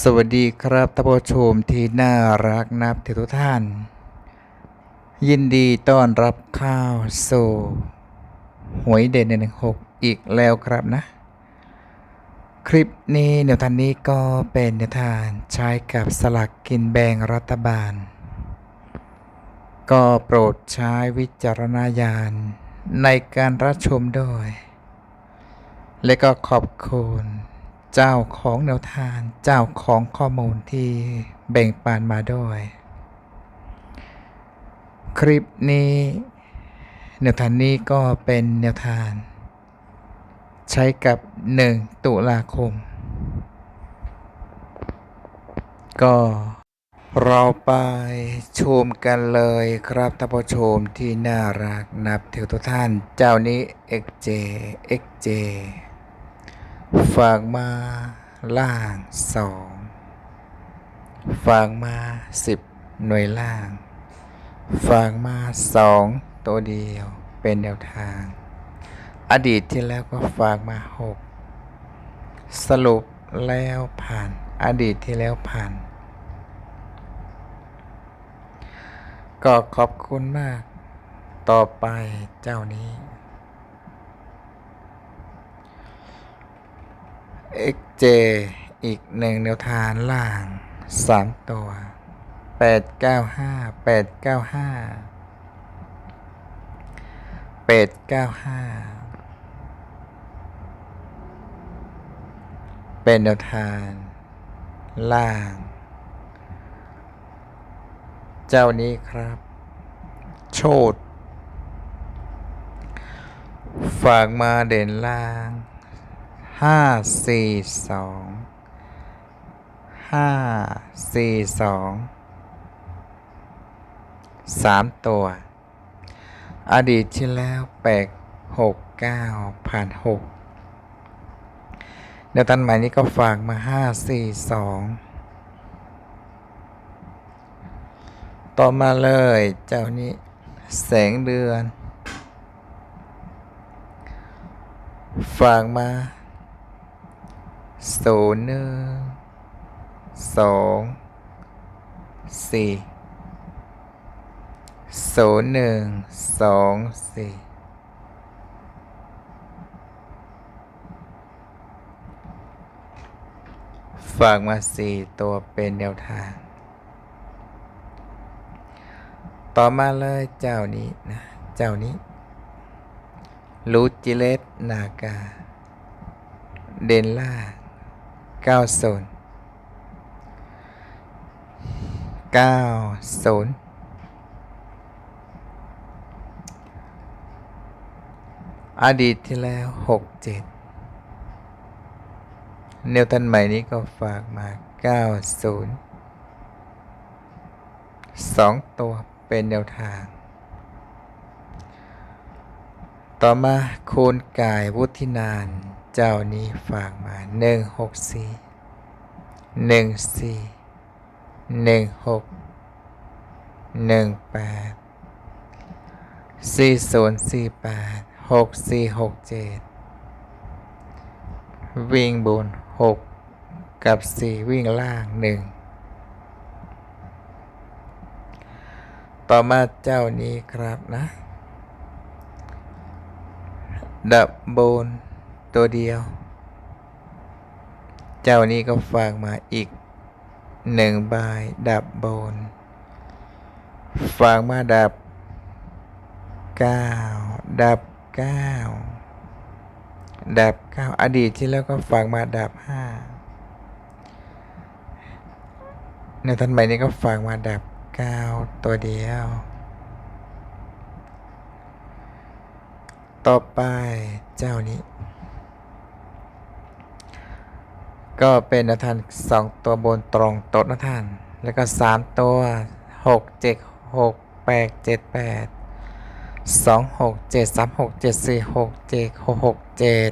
สวัสดีครับท่านผู้ชมที่น่ารักนับถือทุกท่าน ยินดีต้อนรับเข้าวสู่หวยเด่นหนึ่งหกอีกแล้วครับนะ คลิปนี้แนวทางนี้ก็เป็นแนวทางใช้กับสลักกินแบ่งรัฐบาล ก็โปรดใช้วิจารณญาณในการรับชมด้วย และก็ขอบคุณ เจ้าของแนวทางเจ้าของข้อมูลที่แบ่งปันมาด้วย คลิปนี้แนวทางนี้ก็เป็นแนวทางใช้กับ 1 ตุลาคม ก็เราไปชมกันเลยครับท่านผู้ชมที่น่ารักนับถือทุกท่านเจ้านี้ XJ XJ ฝากมาล่างสองฝากมาสิบหน่วยล่าง ฝากมาสองตัวเดียวเป็นแนวทาง อดีตที่แล้วก็ฝากมาหกสรุปแล้วผ่าน อดีตที่แล้วผ่าน ก็ขอบคุณมาก ต่อไปเจ้านี้ XJ อีกหนึ่งแนวทางล่างสามตัวแปดเก้าห้าแปดเก้าห้าแปดเก้าห้าเป็นแนวทาง ล่าง เจ้านี้ครับ โชดฝากมาเด่นล่าง ห้าสี่สองห้าสี่สองสามตัว อดีตที่แล้วแปดหกเก้าผ่านหกเดี๋ยวตันใหม่นี้ก็ฝากมาห้าสี่สองต่อมาเลยเจ้านี้แสงเดือน ฝากมา ศูนย์หนึ่งสองสี่ศูนย์หนึ่งสองสี่ฝากมาสี่ตัวเป็นแนวทาง ต่อมาเลยเจ้านี้นะ เจ้านี้ ลูจิเลสนากา เดนล่า เก้าศูนย์เก้าศูนย์อดีตที่แล้วหกเจ็ดเนวตันใหม่นี้ก็ฝากมาเก้าศูนย์สองตัวเป็นแนวทาง ต่อมาคูณกายวุฒินาน เจ้านี้ฝากมาหนึ่งหกสี่หนึ่งสี่หนึ่งหกหนึ่งแปดสี่ศูนย์สี่แปดหกสี่หกเจ็ดวิ่งบนหกกับสี่วิ่งล่างหนึ่งต่อมาเจ้านี้ครับนะดับบน ตัวเดียว เจ้านี้ก็ฝากมาอีกหนึ่งใบดับบน ฝากมาดับเก้าดับเก้าดับเก้าอดีตที่แล้วก็ฝากมาดับห้าในทันใหม่นี้ก็ฝากมาดับเก้าตัวเดียว ต่อไปเจ้านี้ ก็เป็นนาทานสองตัวบนตรงโต๊ะนาทาน แล้วก็สามตัวหกเจ็ดหกแปดเจ็ดแปดสองหกเจ็ดสามหกเจ็ดสี่หกเจ็ดหกหกเจ็ด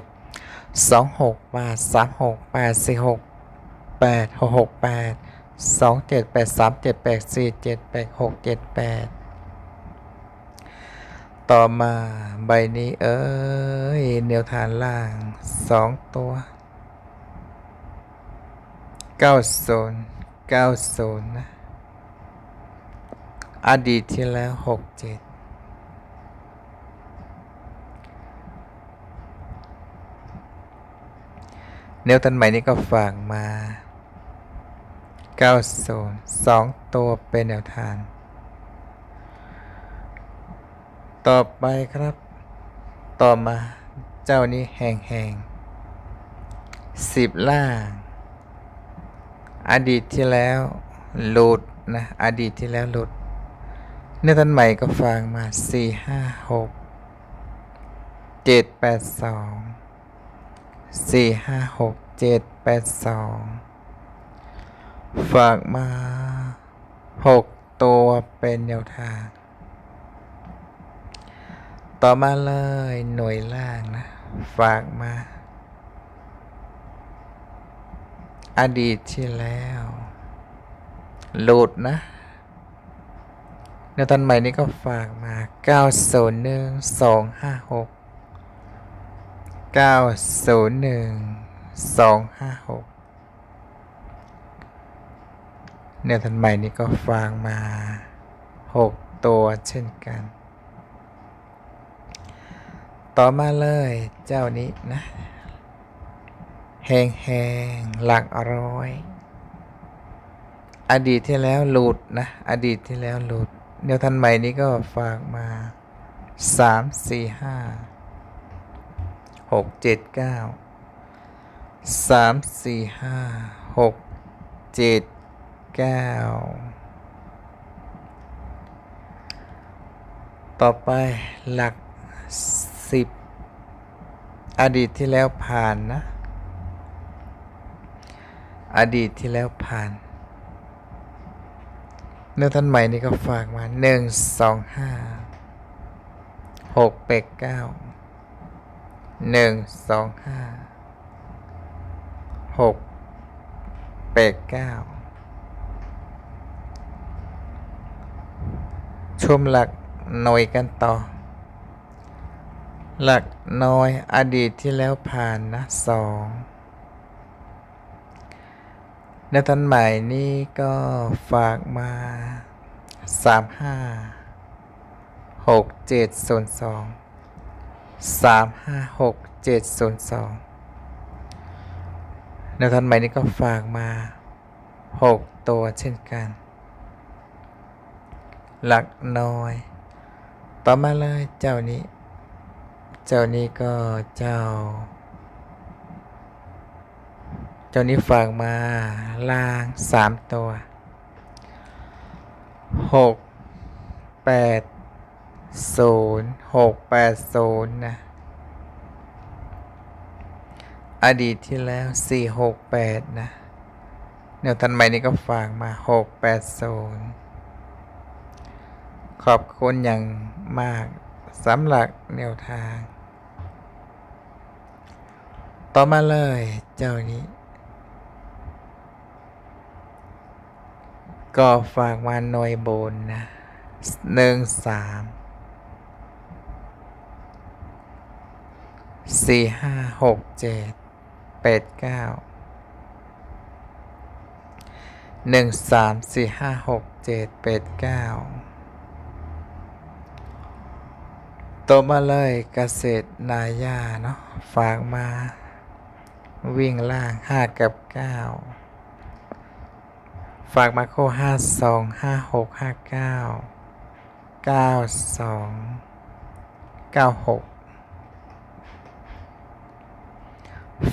สองหกแปดสามหกแปดสี่หกแปดหกหกแปดสองเจ็ดแปดสามเจ็ดแปดสี่เจ็ดแปดหกเจ็ดแปดต่อมาใบนี้เอ้ยแนวทางล่างสองตัว เก้าศูนย์เก้าศูนย์นะ อดีตที่แล้วหกเจ็ดแนวตันใหม่นี้ก็ฝากมาเก้าศูนย์สองตัวเป็นแนวทาง ต่อไปครับ ต่อมาเจ้านี้แหงแหงสิบล่าง อดีตที่แล้วหลุดนะอดีตที่แล้วหลุดเนื้อทันใหม่ก็ฟังมาสี่ห้าหกเจ็ดแปดสองสี่ห้าหกเจ็ดแปดสองฝากมาหกตัวเป็นแนวทาง ต่อมาเลยหน่วยล่างนะ ฝากมา อดีตที่แล้ว หลุดนะในตอนใหม่นี้ก็ฝากมา 901 256 901 256ในตอนใหม่นี้ก็ฝากมา 6 ตัวเช่นกัน ต่อมาเลยเจ้านี้นะ แหงแหงหลักร้อย อดีตที่แล้วหลุดนะ อดีตที่แล้วหลุดแนวทันใหม่นี้ก็ฝากมาสามสี่ห้าหกเจ็ดเก้าสามสี่ห้าหกเจ็ดเก้าต่อไปหลักสิบอดีตที่แล้วผ่านนะ อดีตที่แล้วผ่านเนื้อท่านใหม่นี่ก็ฝากมาหนึ่งสองห้าหกแปดเก้าหนึ่งสองห้าหกแปดเก้าชมหลักหน่วยกันต่อ หลักน้อยอดีตที่แล้วผ่านนะสอง ในตอนใหม่นี่ก็ฝากมาสามห้าหกเจ็ดศูนย์สองสามห้าหกเจ็ดศูนย์สองในตอนใหม่นี่ก็ฝากมาหกตัวเช่นกัน หลักน้อย ต่อมาเลยเจ้านี้ เจ้านี้ก็เจ้า เจ้านี้ฝากมาล่างสามตัวหกแปดศูนย์หกแปดศูนย์นะอดีตที่แล้วสี่หกแปดนะแนวทันใหม่นี้ก็ฝากมาหกแปดศูนย์ขอบคุณอย่างมากสำหรับแนวทาง ต่อมาเลยเจ้านี้ ก็ฝากมาหน่วยบนนะหนึ่งสามสี่ห้าหกเจ็ดแปดเก้าหนึ่งสามสี่ห้าหกเจ็ดแปดเก้าตัวมาเลยเกษตรนายาเนาะฝากมา วิ่งล่างห้ากับเก้า ฝากมาโคห้าสองห้าหกห้าเก้าเก้าสองเก้าหก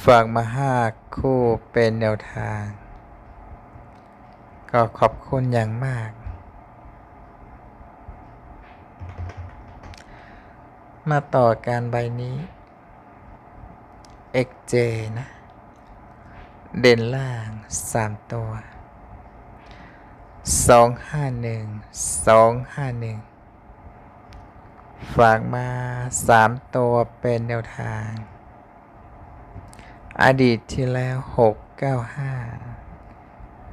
ฝากมาห้าคู่เป็นแนวทาง ก็ขอบคุณอย่างมาก มาต่อการใบนี้ XJ นะ เด่นล่างสามตัว สองห้าหนึ่งสองห้าหนึ่งฝากมาสามตัวเป็นแนวทาง อดีตที่แล้วหกเก้าห้า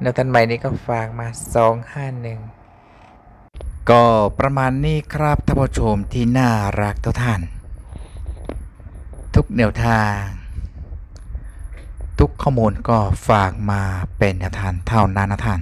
แนวทันใหม่นี้ก็ฝากมาสองห้าหนึ่งก็ประมาณนี้ครับท่านผู้ชมที่น่ารักทุกท่าน ทุกแนวทาง ทุกข้อมูลก็ฝากมาเป็นแนวทางเท่านั้นนะท่าน